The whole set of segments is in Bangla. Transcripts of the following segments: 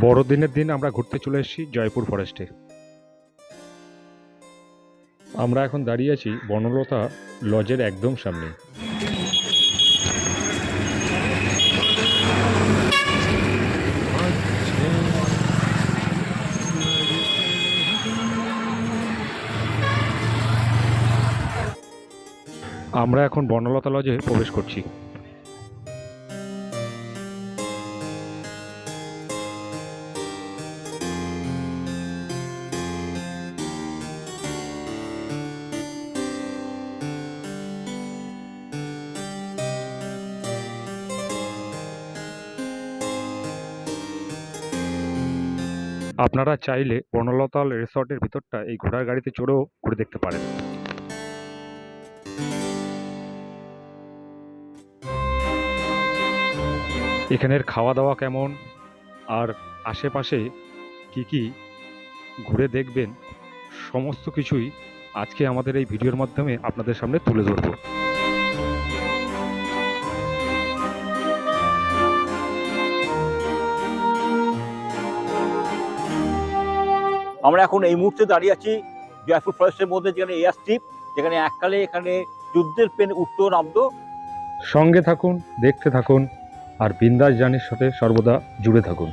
বড়দিনের দিন আমরা ঘুরতে চলে এসেছি জয়পুর ফরেস্টে। আমরা এখন দাঁড়িয়ে আছি বনলতা লজের একদম সামনে। আমরা এখন বনলতা লজে প্রবেশ করছি। আপনারা চাইলে বনলতা রিসর্টের ভিতরটা এই ঘোড়ার গাড়িতে চড়েও ঘুরে দেখতে পারেন। এখানের খাওয়া দাওয়া কেমন? আর আশেপাশে কি কি ঘুরে দেখবেন? সমস্ত কিছুই আজকে আমাদের এই ভিডিওর মাধ্যমে আপনাদের সামনে তুলে ধরব। আমরা এখন এই মুহূর্তে দাঁড়িয়ে আছি জয়পুর ফরেস্টের মধ্যে, যেখানে এয়ার স্ট্রিপ, যেখানে এককালে এখানে যুদ্ধের পেন উঠত নামত। সঙ্গে থাকুন, দেখতে থাকুন, আর বিন্দাস জানির সাথে সর্বদা জুড়ে থাকুন।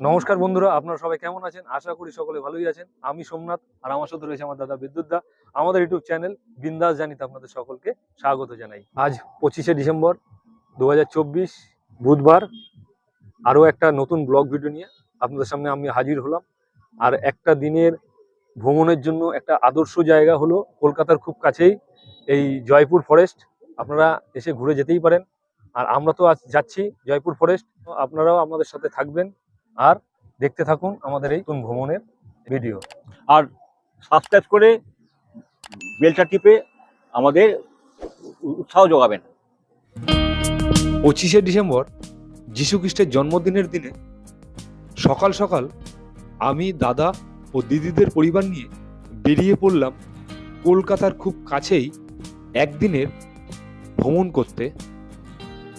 নমস্কার বন্ধুরা, আপনারা সবাই কেমন আছেন? আশা করি সকলে ভালোই আছেন। আমি সোমনাথ আর আমার সাথে রয়েছে আমার দাদা বিদ্যুৎ দা। আমাদের ইউটিউব চ্যানেল বিন্দাস জানিতে আপনাদের সকলকে স্বাগত জানাই। আজ পঁচিশে ডিসেম্বর দু হাজার চব্বিশ, বুধবার আরও একটা নতুন ব্লগ ভিডিও নিয়ে আপনাদের সামনে আমি হাজির হলাম। আর একটা দিনের ভ্রমণের জন্য একটা আদর্শ জায়গা হলো কলকাতার খুব কাছেই এই জয়পুর ফরেস্ট। আপনারা এসে ঘুরে যেতেই পারেন। আর আমরা তো আজ যাচ্ছি জয়পুর ফরেস্ট। আপনারাও আমাদের সাথে থাকবেন। আর দেখতে থাকুন আমাদের এই নতুন ভ্রমণের ভিডিও। আর সাবস্ক্রাইব করে বেলটা টিপে আমাদের উৎসাহ যোগাবেন। পঁচিশে ডিসেম্বর যীশু খ্রিস্টের জন্মদিনের দিনে সকাল সকাল আমি দাদা ও দিদিদের পরিবার নিয়ে বেরিয়ে পড়লাম কলকাতার খুব কাছেই একদিনের ভ্রমণ করতে।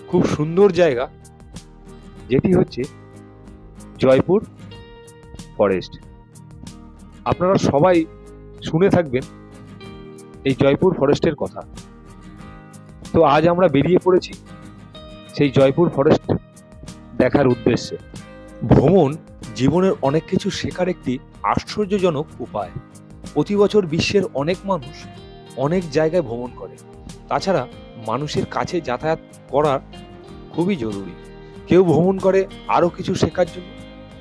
খুব সুন্দর জায়গা যেটি হচ্ছে জয়পুর ফরেস্ট আপনারা সবাই শুনে থাকবেন এই জয়পুর ফরেস্টের কথা। তো আজ আমরা বেরিয়ে পড়েছি সেই জয়পুর ফরেস্ট দেখার উদ্দেশ্যে। ভ্রমণ জীবনের অনেক কিছু শেখার একটি আশ্চর্যজনক উপায়। প্রতি বছর বিশ্বের অনেক মানুষ অনেক জায়গায় ভ্রমণ করে। তাছাড়া মানুষের কাছে যাতায়াত করা খুবই জরুরি। কেউ ভ্রমণ করে আরও কিছু শেখার জন্য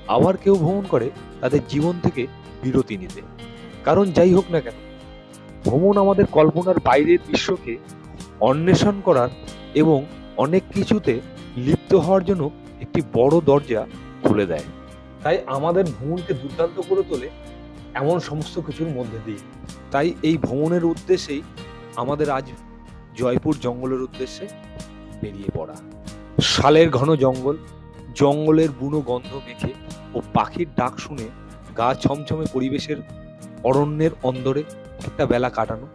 আবার কেউ ভ্রমণ করে, তাদের জীবন থেকে বিরতি নিতে। কারণ যাই হোক না কেন, ভ্রমণ আমাদের কল্পনার বাইরের বিশ্বকে অন্বেষণ করার এবং অনেক কিছুতে লিপ্ত হওয়ার জন্য একটি বড় দরজা খুলে দেয়। তাই আমাদের ভ্রমণকে দুর্দান্ত করে তোলে এমন সমস্ত কিছুর মধ্যে দিয়ে। তাই এই ভ্রমণের উদ্দেশ্যেই আমাদের আজ জয়পুর জঙ্গলের উদ্দেশ্যে বেরিয়ে পড়া। শালের ঘন জঙ্গল, জঙ্গলের বুনো গন্ধ মেখে ও পাখির ডাক শুনে গা ছমছমে পরিবেশের অরণ্যের অন্দরে একটা বেলা কাটানো,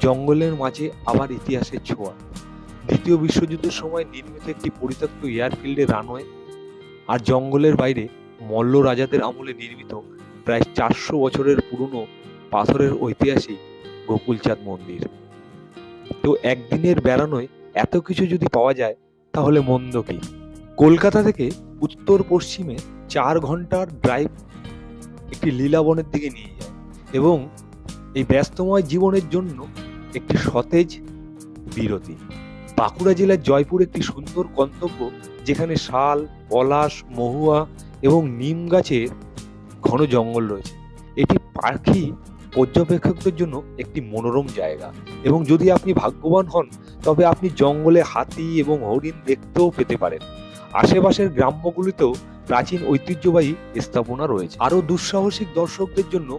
জঙ্গলের মাঝে আবার ইতিহাসের ছোঁয়া। দ্বিতীয় বিশ্বযুদ্ধের সময় নির্মিত একটি পরিত্যক্ত এয়ারফিল্ডে রানওয়ে আর জঙ্গলের বাইরে মল্ল রাজাদের আমলে নির্মিত প্রায় চারশো বছরের পুরনো পাথরের ঐতিহাসিক গোকুলচাঁদ মন্দির। তো একদিনের বেড়ানোয় এত কিছু যদি পাওয়া যায়, তাহলে মন্দ কি? কলকাতা থেকে উত্তর পশ্চিমে চার ঘণ্টার ড্রাইভ একটি লীলাবনের দিকে নিয়ে যায় এবং এই ব্যস্তময় জীবনের জন্য একটি সতেজ বিরতি। বাঁকুড়া জেলার জয়পুর একটি সুন্দর গন্তব্য যেখানে শাল, পলাশ, মহুয়া এবং নিম গাছের ঘন জঙ্গল রয়েছে। এটি পাখি পর্যবেক্ষকদের জন্য একটি মনোরম জায়গা এবং যদি আপনি ভাগ্যবান হন, তবে আপনি জঙ্গলে হাতি এবং হরিণ দেখতেও পেতে পারেন। আশেপাশের গ্রাম্যগুলিতেও প্রাচীন ঐতিহ্যবাহী স্থাপনা রয়েছে। আরও দুঃসাহসিক দর্শকদের জন্য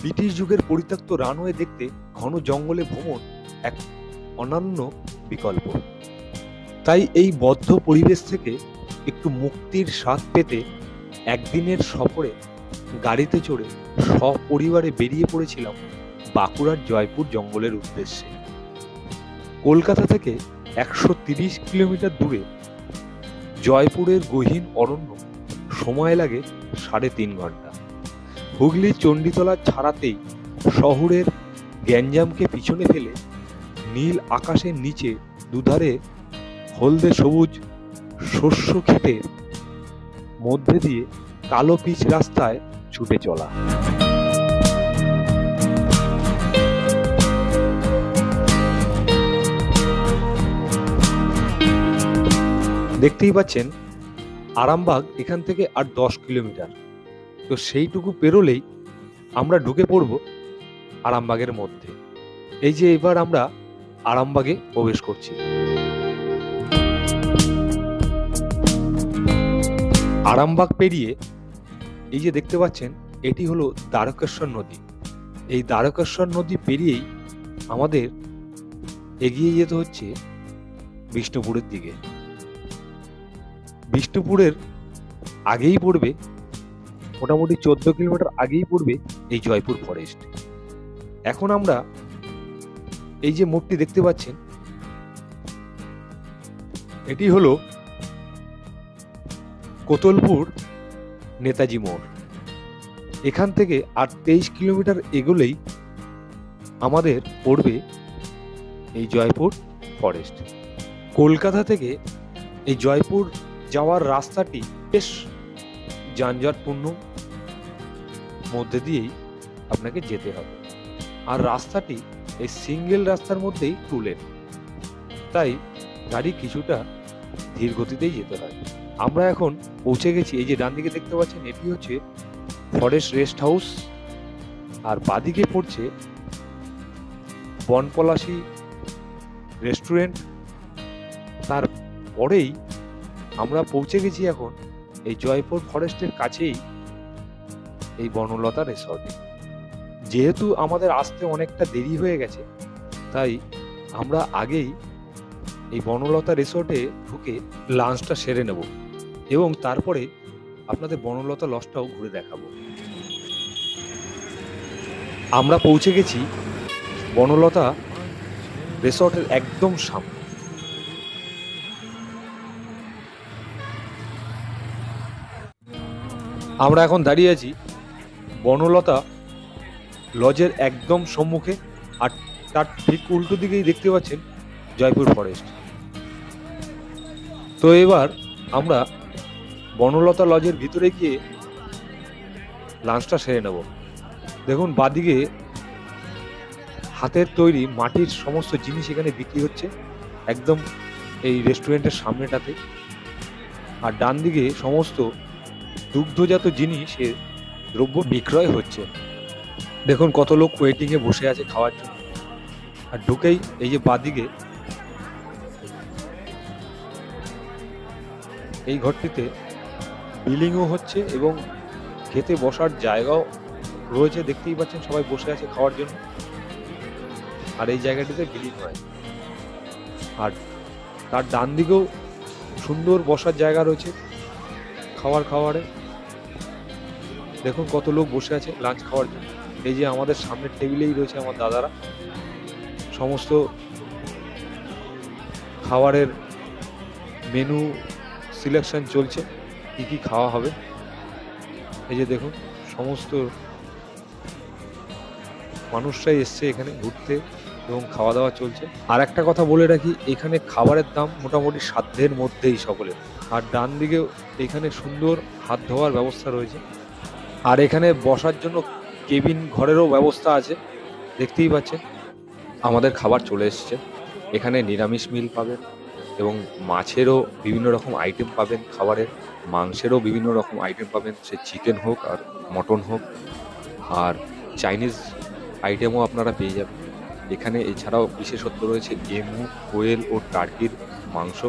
ব্রিটিশ যুগের পরিত্যক্ত রানওয়ে দেখতে ঘন জঙ্গলে ভ্রমণ এক অনন্য বিকল্প। তাই এই বদ্ধ পরিবেশ থেকে একটু মুক্তির স্বাদ পেতে একদিনের সফরে গাড়িতে চড়ে সপরিবারে বেরিয়ে পড়েছিলাম বাঁকুড়ার জয়পুর জঙ্গলের উদ্দেশ্যে। কলকাতা থেকে একশো কিলোমিটার দূরে জয়পুরের গহীন অরণ্য সময় লাগে সাড়ে তিন ঘণ্টা। হুগলি চণ্ডীতলা ছাড়াতেই শহরের গ্যাঞ্জামকে পিছনে ফেলে নীল আকাশের নিচে দুধারে হলদে সবুজ শস্য ক্ষেতের মধ্যে দিয়ে কালো পিচ রাস্তায় ছুটে চলা। দেখতেই পাচ্ছেন আরামবাগ এখান থেকে আর দশ কিলোমিটার। তো সেইটুকু পেরোলেই আমরা ঢুকে পড়ব আরামবাগের মধ্যে। এই যে এবার আমরা আরামবাগে প্রবেশ করছি। আরামবাগ পেরিয়ে এই যে দেখতে পাচ্ছেন, এটি হলো দ্বারকেশ্বর নদী। এই দ্বারকেশ্বর নদী পেরিয়েই আমাদের এগিয়ে যেতে হচ্ছে বিষ্ণুপুরের দিকে। বিষ্ণুপুরের আগেই পড়বে, মোটামুটি চোদ্দ কিলোমিটার আগেই পড়বে এই জয়পুর ফরেস্ট এখন আমরা এই যে মোড়টি দেখতে পাচ্ছেন, এটি হলো কোতলপুর নেতাজি মোড়। এখান থেকে আর তেইশ কিলোমিটার এগোলেই আমাদের পড়বে এই জয়পুর ফরেস্ট কলকাতা থেকে এই জয়পুর যাওয়ার রাস্তাটি বেশ যানজটপূর্ণ। মধ্যে দিয়েই আপনাকে যেতে হবে। আর রাস্তাটি এই সিঙ্গেল রাস্তার মধ্যেই টু লেন তাই গাড়ি কিছুটা ধীর গতিতেই যেতে হয়। আমরা এখন পৌঁছে গেছি। এই যে ডান দিকে দেখতে পাচ্ছেন, এটি হচ্ছে ফরেস্ট রেস্ট হাউস। আর বাদিকে পড়ছে বনপলাশি রেস্টুরেন্ট। তার পরেই আমরা পৌঁছে গেছি এখন এই জয়পুর ফরেস্টের কাছেই এই বনলতা রিসর্টে যেহেতু আমাদের আসতে অনেকটা দেরি হয়ে গেছে, তাই আমরা আগেই এই বনলতা রিসর্টে ঢুকে লাঞ্চটা সেরে নেব এবং তারপরে আপনাদের বনলতা লসটাও ঘুরে দেখাবো। আমরা পৌঁছে গেছি বনলতা রিসর্টের একদম সামনে। আমরা এখন দাঁড়িয়ে আছি বনলতা লজের একদম সম্মুখে আর তার ঠিক উল্টো দিকেই দেখতে পাচ্ছেন জয়পুর ফরেস্ট। তো এবার আমরা বনলতা লজের ভিতরে গিয়ে লাঞ্চটা সেরে নেব। দেখুন বাদিকে হাতের তৈরি মাটির সমস্ত জিনিস এখানে বিক্রি হচ্ছে একদম এই রেস্টুরেন্টের সামনেটাতে। আর ডান দিকে সমস্ত দুগ্ধজাত জিনিসের দ্রব্য বিক্রয় হচ্ছে। দেখুন কত লোক ওয়েটিংয়ে বসে আছে খাওয়ার জন্য। আর ঢুকেই এই যে বাদিকে এই ঘরটিতে বিলিংও হচ্ছে এবং খেতে বসার জায়গাও রয়েছে, দেখতেই পাচ্ছেন সবাই বসে আছে খাওয়ার জন্য। আর এই জায়গাটিতে বিলিং হয়। আর তার ডান দিকেও সুন্দর বসার জায়গা রয়েছে। খাওয়ার খাওয়ারে। দেখুন কত লোক বসে আছে লাঞ্চ খাওয়ার জন্য। এই যে আমাদের সামনের টেবিলেই রয়েছে আমার দাদারা। সমস্ত খাবারের মেনু সিলেকশন চলছে, কি কি খাওয়া হবে। এই যে দেখুন, সমস্ত মানুষরাই এসছে এখানে ঘুরতে। এবং খাওয়া দাওয়া চলছে। আর একটা কথা বলে রাখি, এখানে খাবারের দাম মোটামুটি সাধ্যের মধ্যেই সকলের। আর ডান দিকেও এখানে সুন্দর হাত ধোয়ার ব্যবস্থা রয়েছে। আর এখানে বসার জন্য কেবিন ঘরেরও ব্যবস্থা আছে। দেখতেই পাচ্ছেন, আমাদের খাবার চলে এসছে। এখানে নিরামিষ মিল পাবেন এবং মাছেরও বিভিন্ন রকম আইটেম পাবেন খাবারের। মাংসেরও বিভিন্ন রকম আইটেম পাবেন, সে চিকেন হোক আর মটন হোক। আর চাইনিজ আইটেমও আপনারা পেয়ে যাবেন। এখানে এছাড়াও বিশেষত্ব রয়েছে এমু কোয়েল ও টার্কির মাংস।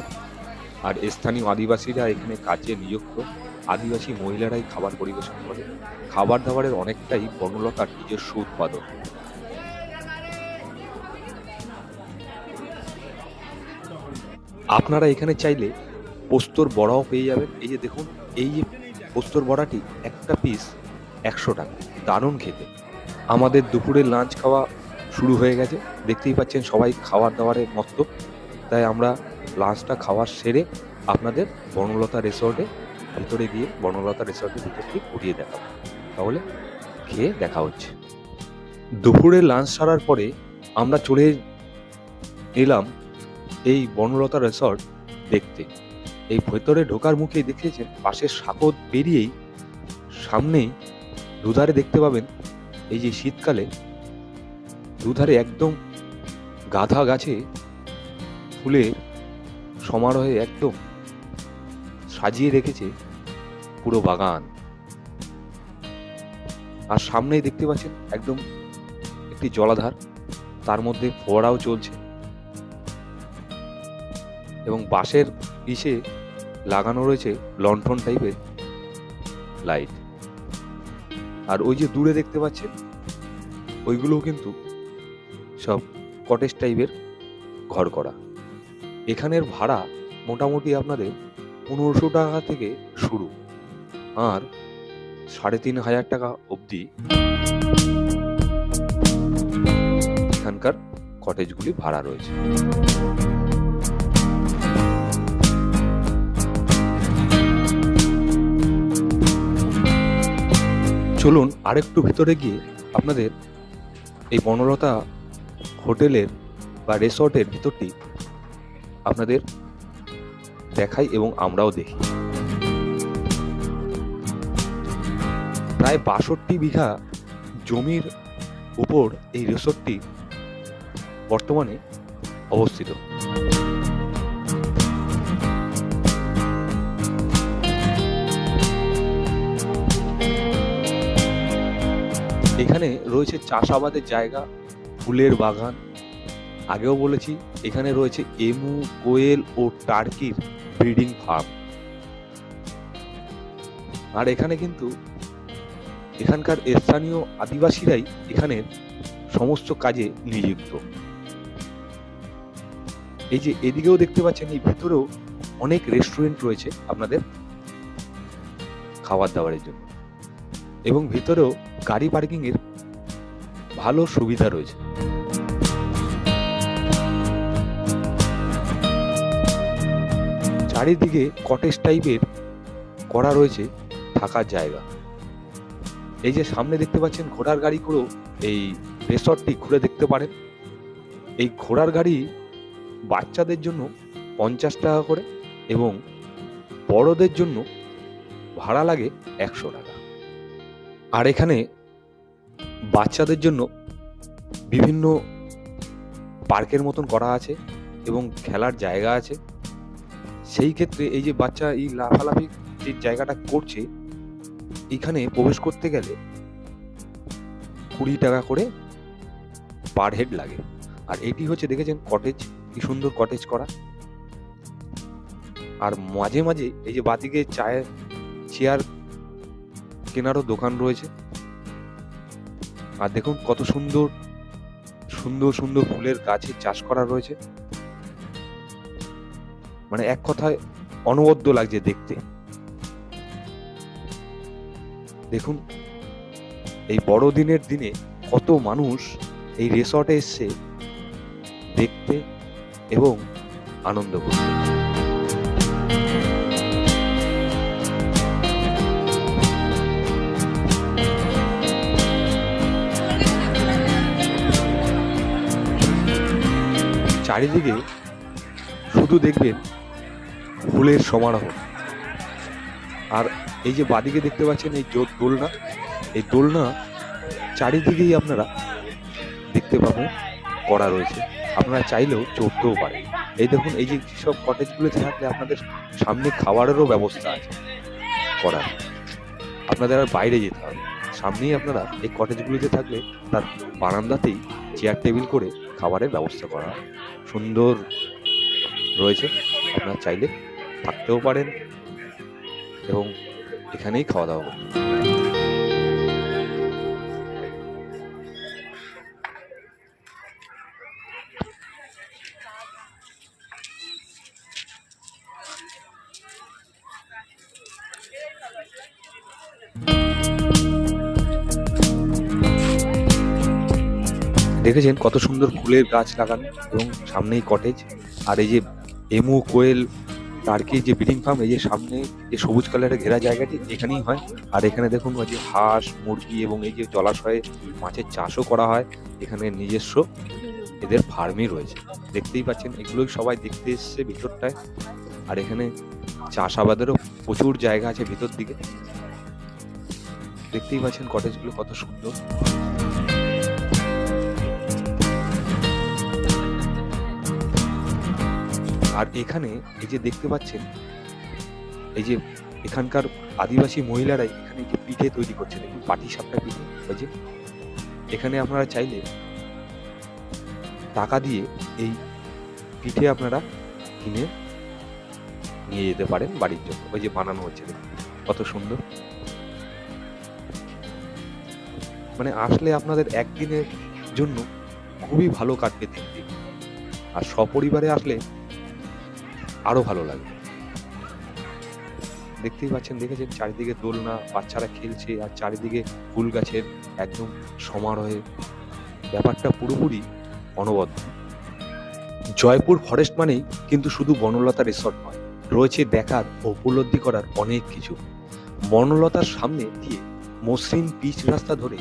আর স্থানীয় আদিবাসীরা এখানে কাজে নিযুক্ত। আদিবাসী মহিলারাই খাবার পরিবেশন করে। খাবার দাবারের অনেকটাই বনলতার নিজস্ব উৎপাদন। আপনারা এখানে চাইলে পোস্তর বড়াও পেয়ে যাবেন। এই যে দেখুন, এই যে পোস্তর বড়াটি একটা পিস একশো টাকা। দারুণ খেতে। আমাদের দুপুরের লাঞ্চ খাওয়া শুরু হয়ে গেছে। দেখতেই পাচ্ছেন সবাই খাওয়ার দাবারে মস্ত তাই আমরা লাঞ্চটা খাওয়ার সেরে আপনাদের বনলতা রিসর্টে ভিতরে গিয়ে বনলতা রিসর্টের ভিতরটি ঘুরিয়ে দেখাবো। তাহলে খেয়ে দেখা হচ্ছে। দুপুরে লাঞ্চ সারার পরে আমরা চলে এলাম এই বনলতা রিসর্ট দেখতে। এই ভেতরে ঢোকার মুখেই দেখেছেন পাশের সাকত পেরিয়েই সামনেই দুধারে দেখতে পাবেন এই যে শীতকালে দুধারে একদম গাধা গাছে ফুলের সমারোহে একদম সাজিয়ে রেখেছে পুরো বাগান। আর সামনেই দেখতে পাচ্ছেন একদম একটি জলাধার, তার মধ্যে ফোয়ারাও চলছে। এবং বাঁশের পিছে লাগানো রয়েছে লন্ঠন টাইপের লাইট। আর ওই যে দূরে দেখতে পাচ্ছেন, ওইগুলোও কিন্তু সব কটেজ টাইপের ঘর করা। এখানের ভাড়া মোটামুটি আপনাদের পনেরোশো টাকা থেকে শুরু আর সাড়ে তিন হাজার টাকা অবধি এখানকার কটেজগুলি ভাড়া রয়েছে। চলুন আরেকটু ভিতরে গিয়ে আপনাদের এই বনলতা হোটেলের বা রিসর্টের ভিতরটি আপনাদের দেখাই এবং আমরাও দেখি। প্রায় বাষট্টি বিঘা জমির উপর এই রিসর্টটি বর্তমানে অবস্থিত। এখানে রয়েছে চাষাবাদের জায়গা ফুলের বাগান। আগেও বলেছি, এখানে রয়েছে এমু, কোয়েল ও টার্কির ব্রিডিং ফার্ম। আর এখানে কিন্তু এখানকার স্থানীয় আদিবাসীরাই এখানের সমস্ত কাজে নিযুক্ত। এই যে এদিকেও দেখতে পাচ্ছেন, এই ভিতরেও অনেক রেস্টুরেন্ট রয়েছে আপনাদের খাবার দাবারের জন্য। এবং ভিতরেও গাড়ি পার্কিং এর ভালো সুবিধা রয়েছে। চারিদিকে কটেজ টাইপের করা রয়েছে, থাকার জায়গা। এই যে সামনে দেখতে পাচ্ছেন ঘোড়ার গাড়ি করেও এই রেসর্টটি ঘুরে দেখতে পারেন। এই ঘোড়ার গাড়ি বাচ্চাদের জন্য পঞ্চাশ টাকা করে এবং বড়দের জন্য ভাড়া লাগে একশো টাকা। আর এখানে বাচ্চাদের জন্য বিভিন্ন পার্কের মতন করা আছে এবং খেলার জায়গা আছে। সেই ক্ষেত্রে এই যে বাচ্চা এই লাফালাফি যে জায়গাটা করছে, এখানে প্রবেশ করতে গেলে কুড়ি টাকা করে পার হেড লাগে। আর এটি হচ্ছে দেখেছেন কটেজ কি সুন্দর কটেজ করা। আর মাঝে মাঝে এই যে বাদিকে চায়ের চেয়ার কেনারও দোকান রয়েছে। আর দেখুন কত সুন্দর সুন্দর সুন্দর ফুলের গাছের চাষ করা রয়েছে। মানে এক কথায় অনবদ্য লাগছে দেখতে। দেখুন, এই বড়দিনের দিনে কত মানুষ এই রিসর্টে এসছে দেখতে এবং আনন্দ করতে। চারিদিকে শুধু দেখবেন ফুলের সমারোহ। আর এই যে বাদিকে দেখতে পাচ্ছেন এই দোলনা এই দোলনা চারিদিকেই আপনারা দেখতে পাবেন করা রয়েছে। আপনারা চাইলেও চড়তেও পারেন। এই দেখুন, এই যে সব কটেজগুলোতে থাকলে আপনাদের সামনে খাবারেরও ব্যবস্থা আছে করার। আপনাদের আর বাইরে যেতে হবে। সামনেই আপনারা এই কটেজগুলিতে থাকলে তার বারান্দাতেই চেয়ার টেবিল করে খাবারের ব্যবস্থা করা। সুন্দর রয়েছে আপনারা চাইলে থাকতেও পারেন এবং এখানেই খাওয়া দাওয়া করতে দেখেছেন কত সুন্দর ফুলের গাছ লাগানো এবং সামনেই কটেজ আর এই যে এমু কোয়েল টার্কি যে ব্রিডিং ফার্ম এই যে সামনে যে সবুজ কালারের ঘেরা জায়গাটি, এখানেই হয়। আর এখানে দেখুন ওই যে হাঁস, মুরগি এবং এই যে জলাশয়ে মাছের চাষও করা হয়, এখানে নিজস্ব এদের ফার্মই রয়েছে। দেখতেই পাচ্ছেন, এগুলোই সবাই দেখতে এসছে ভিতরটায়। আর এখানে চাষাবাদেরও প্রচুর জায়গা আছে ভিতর দিকে। দেখতেই পাচ্ছেন কটেজগুলো কত সুন্দর। আর এখানে এই যে দেখতে পাচ্ছেন, এই যে এখানকার আদিবাসী মহিলারাই এখানে যে পিঠে তৈরি করছে দেখুন পাটি সাপটা পিঠে ওই যে এখানে আপনারা চাইলে টাকা দিয়ে এই পিঠে আপনারা কিনে নিয়ে যেতে পারেন বাড়ির জন্য। ওই যে বানানো হচ্ছে কত সুন্দর। মানে আসলে আপনাদের একদিনের জন্য খুবই ভালো কাটবে দিন আর সপরিবারে আসলে আরও ভালো লাগে। দেখতেই পাচ্ছেন, দেখেছেন? চারিদিকে দোলনা, বাচ্চারা খেলছে আর চারিদিকে ফুল গাছের একদম সমারোহে। ব্যাপারটা পুরোপুরি অনবদ্য। জয়পুর ফরেস্ট মানেই কিন্তু শুধু বনলতা রিসর্ট নয়, রয়েছে দেখার ও উপলব্ধি করার অনেক কিছু। বনলতার সামনে দিয়ে মসৃণ পিচ রাস্তা ধরে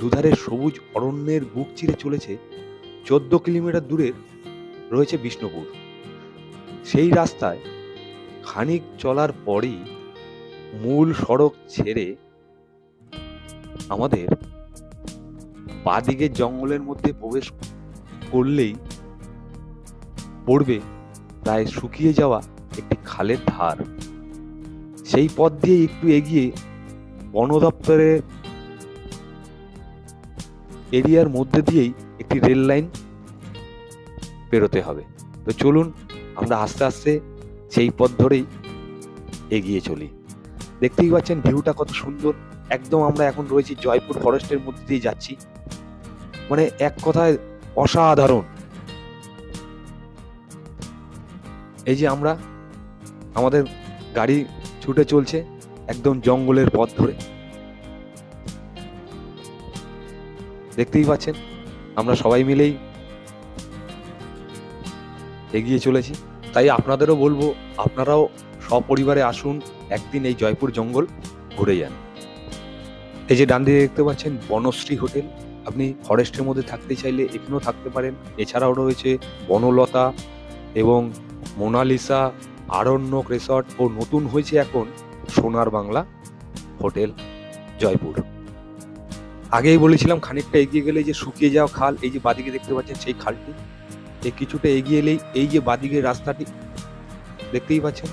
দুধারে সবুজ অরণ্যের বুক চিরে চলেছে, চোদ্দ কিলোমিটার দূরের রয়েছে বিষ্ণুপুর। সেই রাস্তায় খানিক চলার পরেই মূল সড়ক ছেড়ে আমাদের বাদিকে জঙ্গলের মধ্যে প্রবেশ করলেই পড়বে প্রায় শুকিয়ে যাওয়া একটি খালের ধার। সেই পথ দিয়ে একটু এগিয়ে বন দপ্তরের এরিয়ার মধ্যে দিয়েই একটি রেল লাইন পেরোতে হবে। তো চলুন আমরা আস্তে আস্তে সেই পথ ধরেই এগিয়ে চলি। দেখতেই পাচ্ছেন ভিউটা কত সুন্দর। একদম আমরা এখন রয়েছি জয়পুর ফরেস্টের মধ্যে দিয়ে যাচ্ছি। মানে এক কথায় অসাধারণ। এই যে আমরা, আমাদের গাড়ি ছুটে চলছে একদম জঙ্গলের পথ ধরে। দেখতেই পাচ্ছেন, আমরা সবাই মিলেই এগিয়ে চলেছি। তাই আপনাদেরও বলব, আপনারাও সপরিবারে আসুন, একদিন এই জয়পুর জঙ্গল ঘুরে যান। এই যে ডান দিকে দেখতে পাচ্ছেন, বনশ্রী হোটেল। আপনি ফরেস্টের মধ্যে থাকতে চাইলে এখানেও থাকতে পারেন। এছাড়াও রয়েছে বনলতা এবং মোনালিসা আরণ্যক রিসর্ট ও নতুন হয়েছে এখন সোনার বাংলা হোটেল জয়পুর। আগেই বলেছিলাম খানিকটা এগিয়ে গেলে যে শুকিয়ে যাওয়া খাল, এই যে বাদিকে দেখতে পাচ্ছেন সেই খালটি। এই কিছুটা এগিয়ে এলেই এই যে বাদিকের রাস্তাটি, দেখতেই পাচ্ছেন?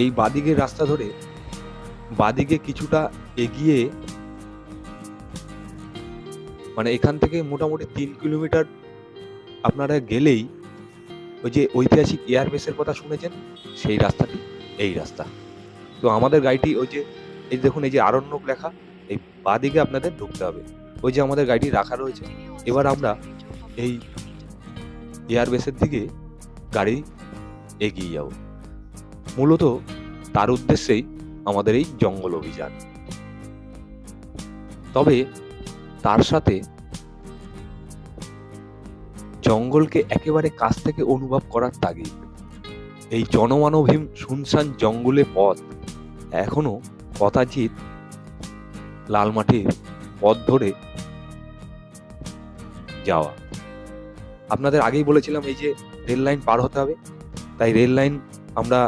এই বাদিকের রাস্তা ধরে বাদিকে কিছুটা এগিয়ে মানে এখান থেকে মোটামুটি তিন কিলোমিটার আপনারা গেলেই ওই যে ঐতিহাসিক এয়ারবেসের কথা শুনেছেন, সেই রাস্তাটি, এই রাস্তা। তো আমাদের গাড়িটি ওই যে, এই দেখুন, এই যে আরণ্যক লেখা, এই বাদিকে আপনাদের ঢুকতে হবে। ওই যে আমাদের গাড়িটি রাখা রয়েছে। এবার আমরা এই এয়ারবেসের দিকে গাড়ি এগিয়ে যাব মূলত তার উদ্দেশ্যেই আমাদের এই জঙ্গল অভিযান। তবে তার সাথে জঙ্গলকে একেবারে কাছ থেকে অনুভব করার তাগিদ। এই জনমানবহীন শুনশান জঙ্গলে পথ এখনও কথাজিৎ লালমাটির পথ ধরে যাওয়া। আপনাদের আগেই বলেছিলাম এই যে রেল লাইন পার হতে হবে। তাই রেল লাইন আমরা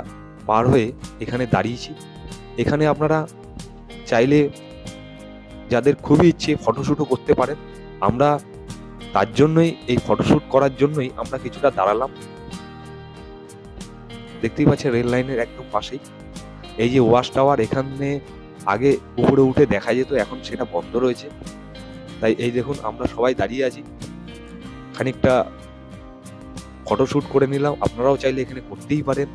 পার হয়ে এখানে দাঁড়িয়েছি। এখানে আপনারা চাইলে যাদের খুবই ইচ্ছে ফটোশ্যুটও করতে পারেন, আমরা তার জন্যই এই ফটোশ্যুট করার জন্যই আমরা কিছুটা দাঁড়ালাম। দেখতেই পাচ্ছেন রেল লাইনের একদম পাশেই। এই যে ওয়াশ টাওয়ার এখানে আগে উপরে উঠে দেখা যেত, এখন সেটা বন্ধ রয়েছে। তাই এই দেখুন, আমরা সবাই দাঁড়িয়ে আছি। খানিকটা ফটোশ্যুট করে নিলাম। আপনারাও চাইলে এখানে করতেই পারেন।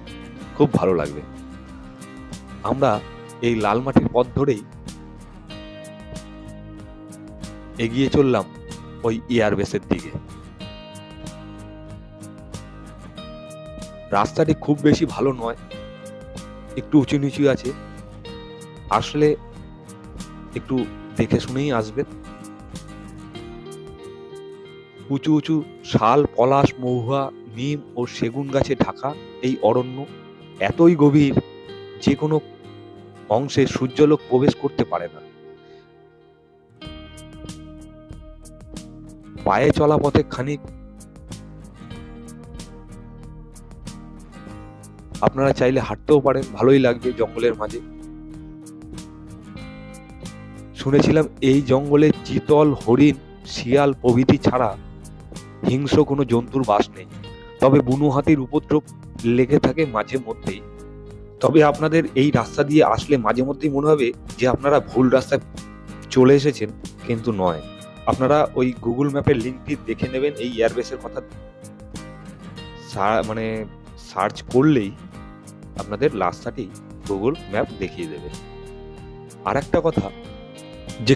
খুব ভালো লাগবে। আমরা এই লাল মাটির পথ ধরেই এগিয়ে চললাম ওই এয়ারবেসের দিকে। রাস্তাটি খুব বেশি ভালো নয়। একটু উঁচু নিচু আছে। আসলে একটু দেখে শুনেই আসবেন। উঁচু উঁচু শাল, পলাশ, মহুয়া, নিম ও সেগুন গাছে ঢাকা এই অরণ্য এতই গভীর যে কোনো অংশে সূর্যলোক প্রবেশ করতে পারে না। পায়ে চলা পথে খানিক আপনারা চাইলে হাঁটতেও পারেন, ভালোই লাগবে জঙ্গলের মাঝে। শুনেছিলাম এই জঙ্গলে চিতল, হরিণ, শিয়াল প্রভৃতি ছাড়া হিংস্র কোনো জন্তুর বাস নেই। তবে বুনো হাতির উপদ্রব লেগে থাকে মাঝে মধ্যেই। তবে আপনাদের এই রাস্তা দিয়ে আসলে মাঝে মধ্যেই মনে হবে যে আপনারা ভুল রাস্তায় চলে এসেছেন, কিন্তু নয়। আপনারা ওই গুগল ম্যাপের লিঙ্কটি দেখে নেবেন, এই এয়ারবেসের কথা মানে সার্চ করলেই আপনাদের রাস্তাটি গুগল ম্যাপ দেখিয়ে দেবে। আর একটা কথা, যে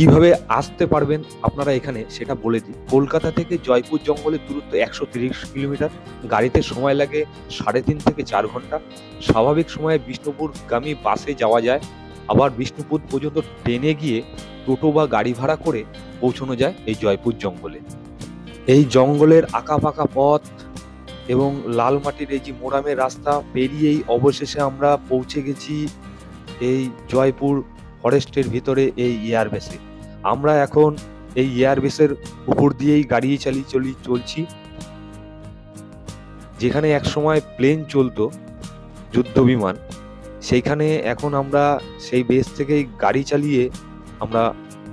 কীভাবে আসতে পারবেন আপনারা এখানে সেটা বলে দিই। কলকাতা থেকে জয়পুর জঙ্গলের দূরত্ব একশো তিরিশ কিলোমিটার। গাড়িতে সময় লাগে সাড়ে তিন থেকে চার ঘণ্টা। স্বাভাবিক সময়ে বিষ্ণুপুর বিষ্ণুপুরগামী বাসে যাওয়া যায়। আবার বিষ্ণুপুর পর্যন্ত ট্রেনে গিয়ে টোটো বা গাড়ি ভাড়া করে পৌঁছানো যায় এই জয়পুর জঙ্গলে। এই জঙ্গলের আঁকা পাকা পথ এবং লাল মাটির এই যে মোরামের রাস্তা পেরিয়েই অবশেষে আমরা পৌঁছে গেছি এই জয়পুর ফরেস্টের ভিতরে এই এয়ারবেসে আমরা এখন এই এয়ারবেসের উপর দিয়েই গাড়ি চালিয়ে চলি, চলছি। যেখানে এক সময় প্লেন চলতো, যুদ্ধ বিমান, সেইখানে এখন আমরা সেই বেস থেকেই গাড়ি চালিয়ে আমরা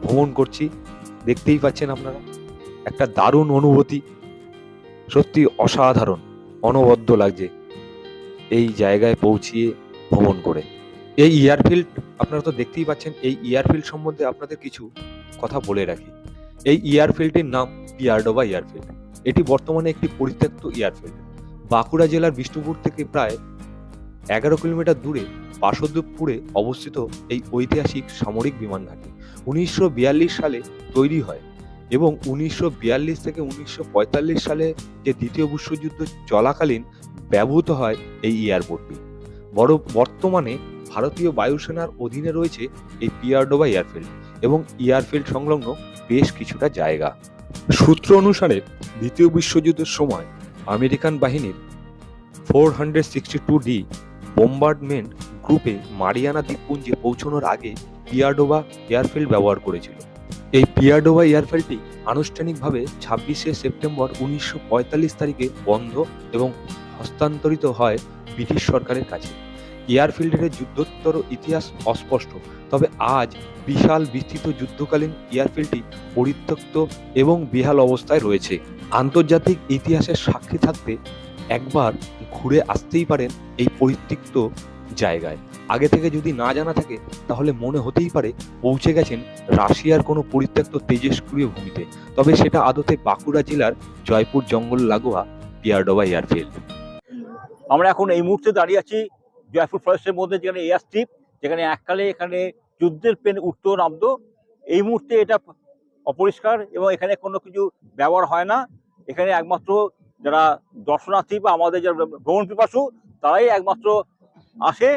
ভ্রমণ করছি। দেখতেই পাচ্ছেন আপনারা, একটা দারুণ অনুভূতি। সত্যি অসাধারণ, অনবদ্য লাগছে এই জায়গায় পৌঁছিয়ে ভ্রমণ করে। এই এয়ারফিল্ড আপনারা তো দেখতেই পাচ্ছেন, এই এয়ারফিল্ড সম্বন্ধে আপনাদের কিছু কথা বলে রাখি। এই এয়ারফিল্ডটির নাম পিয়ারডোবা এয়ারফিল্ড। এটি বর্তমানে একটি পরিত্যক্ত এয়ারফিল্ড। বাঁকুড়া জেলার বিষ্ণুপুর থেকে প্রায় এগারো কিলোমিটার দূরে বাসুদেবপুরে অবস্থিত এই ঐতিহাসিক সামরিক বিমান ঘাঁটি উনিশশো বিয়াল্লিশ সালে তৈরি হয় এবং উনিশশো বিয়াল্লিশ থেকে উনিশশো পঁয়তাল্লিশ সালে যে দ্বিতীয় বিশ্বযুদ্ধ চলাকালীন ব্যবহৃত হয় এই এয়ারপোর্টটি। বড়, বর্তমানে ভারতীয় বায়ুসেনার অধীনে রয়েছে এই পিয়ারডোবা এয়ারফিল্ড। এবং এয়ারফিল্ড সংলগ্ন বেশ কিছুটা জায়গা। সূত্র অনুসারে, দ্বিতীয় বিশ্বযুদ্ধের সময় আমেরিকান বাহিনীর four hundred sixty two D bombardment গ্রুপে মারিয়ানা দ্বীপপুঞ্জে পৌঁছানোর আগে পিয়ারডোবা এয়ারফিল্ড ব্যবহার করেছিল। এই পিয়ারডোবা এয়ারফিল্ডটি আনুষ্ঠানিকভাবে ছাব্বিশে সেপ্টেম্বর উনিশশো পঁয়তাল্লিশ তারিখে বন্ধ এবং হস্তান্তরিত হয় ব্রিটিশ সরকারের কাছে। এয়ারফিল্ডের যুদ্ধোত্তর ইতিহাস অস্পষ্ট, তবে আজ বিশাল বিস্তৃত যুদ্ধকালীন এয়ারফিল্ডটি পরিত্যক্ত এবং বেহাল অবস্থায় রয়েছে। আন্তর্জাতিক ইতিহাসের সাক্ষী থাকতে একবার ঘুরে আসতেই পারেন এই পরিত্যক্ত জায়গায়। আগে থেকে যদি না জানা থাকে, তাহলে মনে হতেই পারে পৌঁছে গেছেন রাশিয়ার কোনো পরিত্যক্ত তেজস্ক্রিয় ভূমিতে। তবে সেটা আদতে বাঁকুড়া জেলার জয়পুর জঙ্গল লাগোয়া পিয়ারডোবা এয়ারফিল্ড। আমরা এখন এই মুহূর্তে দাঁড়িয়ে আছি জয়পুর ফরেস্টের মধ্যে যেখানে এয়ার স্ট্রিপ যেখানে এককালে এখানে যুদ্ধের পেন উঠতো, নামতো, এই মুহূর্তে এটা অপরিষ্কার এবং এখানে কোনো কিছু ব্যবহার হয় না। এখানে একমাত্র যারা দর্শনার্থী বা আমাদের যারা ভ্রমণ পিপাসু, তারাই একমাত্র আসে,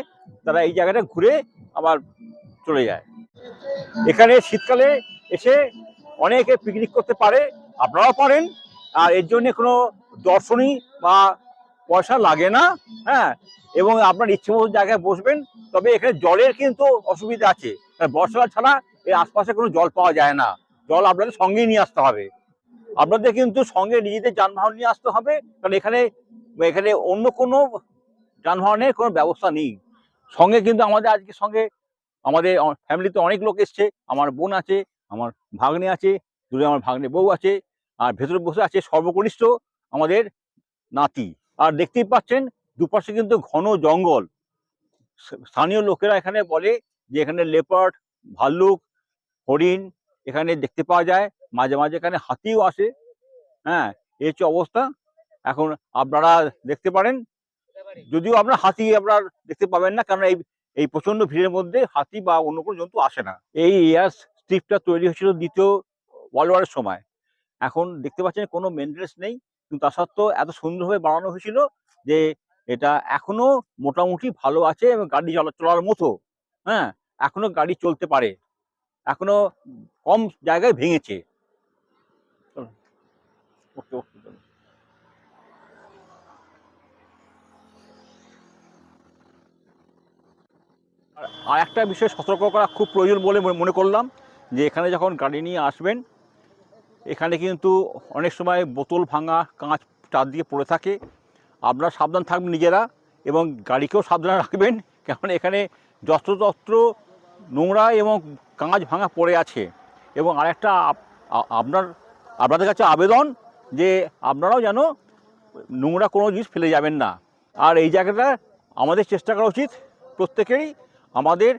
তারা এই জায়গাটা ঘুরে আবার চলে যায়। এখানে শীতকালে এসে অনেকে পিকনিক করতে পারে, আপনারাও পারেন। আর এর জন্য কোনো দর্শনী বা পয়সা লাগে না হ্যাঁ এবং আপনার ইচ্ছে মতো জায়গায় বসবেন, তবে এখানে জলের কিন্তু অসুবিধা আছে। কারণ বর্ষাকাল ছাড়া এর আশপাশে কোনো জল পাওয়া যায় না। জল আপনাদের সঙ্গেই নিয়ে আসতে হবে। আপনাদের কিন্তু সঙ্গে নিজেদের যানবাহন নিয়ে আসতে হবে, কারণ এখানে এখানে অন্য কোনো যানবাহনের কোনো ব্যবস্থা নেই। সঙ্গে কিন্তু আমাদের আজকে সঙ্গে, আমাদের ফ্যামিলিতে অনেক লোক এসছে, আমার বোন আছে, আমার ভাগ্নে আছে দূরে আমার ভাগ্নে বউ আছে, আর ভেতরে বসে আছে সর্বকনিষ্ঠ আমাদের নাতি। আর দেখতেই পাচ্ছেন, দুপাশে কিন্তু ঘন জঙ্গল। স্থানীয় লোকেরা এখানে বলে যে এখানে লেপার্ড, ভাল্লুক, হরিণ এখানে দেখতে পাওয়া যায়। মাঝে মাঝে এখানে হাতিও আসে। হ্যাঁ এই হচ্ছে অবস্থা। এখন আপনারা দেখতে পারেন, যদিও আপনার হাতি আপনার দেখতে পাবেন না, কারণ এই এই প্রচণ্ড ভিড়ের মধ্যে হাতি বা অন্য কোনো জন্তু আসে না। এই এয়ার স্ট্রিপটা তৈরি হয়েছিল দ্বিতীয় ওয়ার্ল্ড ওয়ারের সময়। এখন দেখতে পাচ্ছেন কোনো মেনটেন্স নেই। কিন্তু তা সত্ত্বেও এত সুন্দরভাবে বানানো হয়েছিল যে এটা এখনও মোটামুটি ভালো আছে এবং গাড়ি চলা, চলার মতো। হ্যাঁ এখনও গাড়ি চলতে পারে। এখনও কম জায়গায় ভেঙেছে। আর- একটা বিষয় সতর্ক করা খুব প্রয়োজন বলে মনে করলাম যে এখানে যখন গাড়ি নিয়ে আসবেন এখানে কিন্তু অনেক সময় বোতল ভাঙা, কাঁচ চার চারদিকে পড়ে থাকে। আপনারা সাবধান থাকবেন নিজেরা এবং গাড়িকেও সাবধানে রাখবেন, কারণ এখানে যত্রতত্র নোংরা এবং কাঁচ ভাঙা পড়ে আছে। এবং আরেকটা আপ- আপনার, আপনাদের কাছে আবেদন যে আপনারাও যেন নোংরা কোনো জিনিস ফেলে যাবেন না। আর এই জায়গাটা আমাদের চেষ্টা করা উচিত প্রত্যেকেরই আমাদের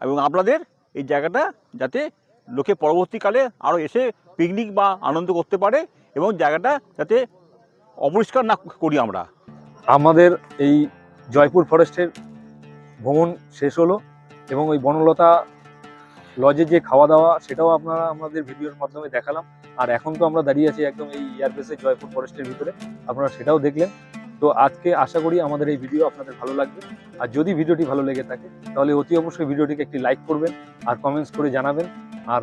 এবং আপনাদের এই জায়গাটা যাতে লোকে পরবর্তীকালে আরও এসে পিকনিক বা আনন্দ করতে পারে এবং জায়গাটা যাতে অপরিষ্কার না করি আমরা। আমাদের এই জয়পুর ফরেস্টের ভ্রমণ শেষ হলো এবং ওই বনলতা লজে যে খাওয়া দাওয়া সেটাও আপনারা আমাদের ভিডিওর মাধ্যমে দেখালাম। আর এখন তো আমরা দাঁড়িয়ে আছি একদম এই এয়ারবেসে জয়পুর ফরেস্টের ভিতরে। আপনারা সেটাও দেখলেন। তো আজকে আশা করি আমাদের এই ভিডিও আপনাদের ভালো লাগবে। আর যদি ভিডিওটি ভালো লেগে থাকে, তাহলে অতি অবশ্যই ভিডিওটিকে একটি লাইক করবেন আর কমেন্টস করে জানাবেন। আর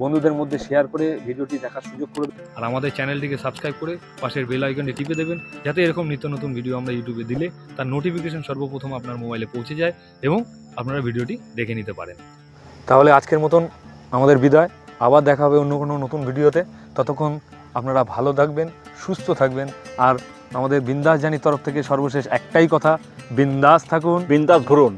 বন্ধুদের মধ্যে শেয়ার করে ভিডিওটি দেখার সুযোগ করে আর আমাদের চ্যানেলটিকে সাবস্ক্রাইব করে পাশের বেল আইকনটি টিপে দেবেন যাতে এরকম নিত্য নতুন ভিডিও আমরা ইউটিউবে দিলে তার নোটিফিকেশন সর্বপ্রথম আপনার মোবাইলে পৌঁছে যায় এবং আপনারা ভিডিওটি দেখে নিতে পারেন। তাহলে আজকের মতন আমাদের বিদায়। আবার দেখা হবে অন্য কোনো নতুন ভিডিওতে। ততক্ষণ আপনারা ভালো থাকবেন সুস্থ থাকবেন। আর আমাদের বিন্দাস জানির তরফ থেকে সর্বশেষ একটাই কথা বিন্দাস থাকুন। বিন্দাস ঘুরুন।